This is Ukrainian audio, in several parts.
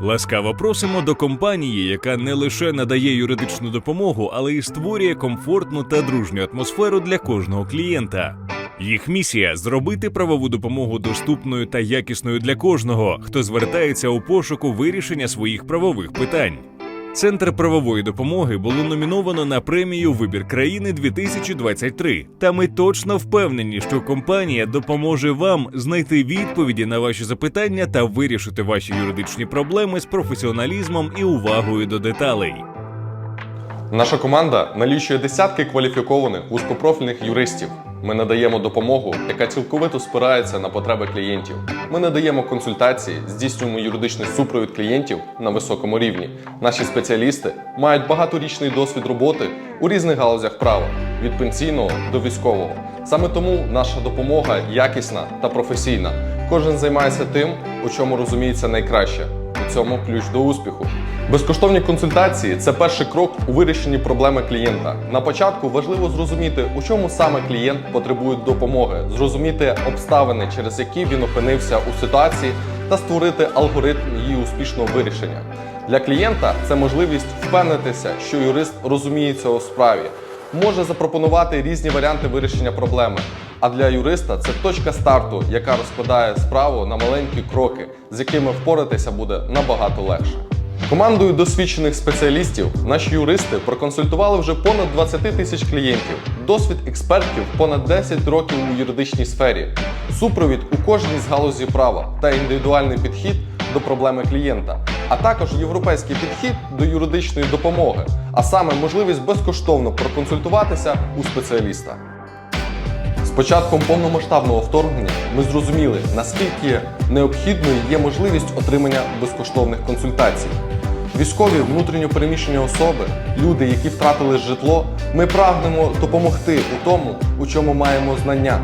Ласкаво просимо до компанії, яка не лише надає юридичну допомогу, але й створює комфортну та дружню атмосферу для кожного клієнта. Їх місія зробити правову допомогу доступною та якісною для кожного, хто звертається у пошуку вирішення своїх правових питань. Центр правової допомоги було номіновано на премію Вибір країни 2023. Та ми точно впевнені, що компанія допоможе вам знайти відповіді на ваші запитання та вирішити ваші юридичні проблеми з професіоналізмом і увагою до деталей. Наша команда налічує десятки кваліфікованих вузькопрофільних юристів. Ми надаємо допомогу, яка цілковито спирається на потреби клієнтів. Ми надаємо консультації, здійснюємо юридичний супровід клієнтів на високому рівні. Наші спеціалісти мають багаторічний досвід роботи у різних галузях права від пенсійного до військового. Саме тому наша допомога якісна та професійна. Кожен займається тим, у чому розуміється найкраще. У цьому ключ до успіху. Безкоштовні консультації це перший крок у вирішенні проблеми клієнта. На початку важливо зрозуміти, у чому саме клієнт потребує допомоги, зрозуміти обставини, через які він опинився у ситуації, та створити алгоритм її успішного вирішення. Для клієнта це можливість впевнитися, що юрист розуміється у справі, може запропонувати різні варіанти вирішення проблеми. А для юриста це точка старту, яка розкладає справу на маленькі кроки, з якими впоратися буде набагато легше. Командою досвідчених спеціалістів наші юристи проконсультували вже понад 20 тисяч клієнтів, досвід експертів понад 10 років у юридичній сфері, супровід у кожній з галузі права та індивідуальний підхід до проблеми клієнта, а також європейський підхід до юридичної допомоги, а саме можливість безкоштовно проконсультуватися у спеціаліста. Початком повномасштабного вторгнення ми зрозуміли, наскільки необхідною є можливість отримання безкоштовних консультацій. Військові внутрішньо переміщені особи, люди, які втратили житло, ми прагнемо допомогти у тому, у чому маємо знання.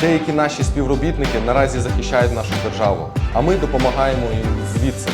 Деякі наші співробітники наразі захищають нашу державу, а ми допомагаємо їм звідси.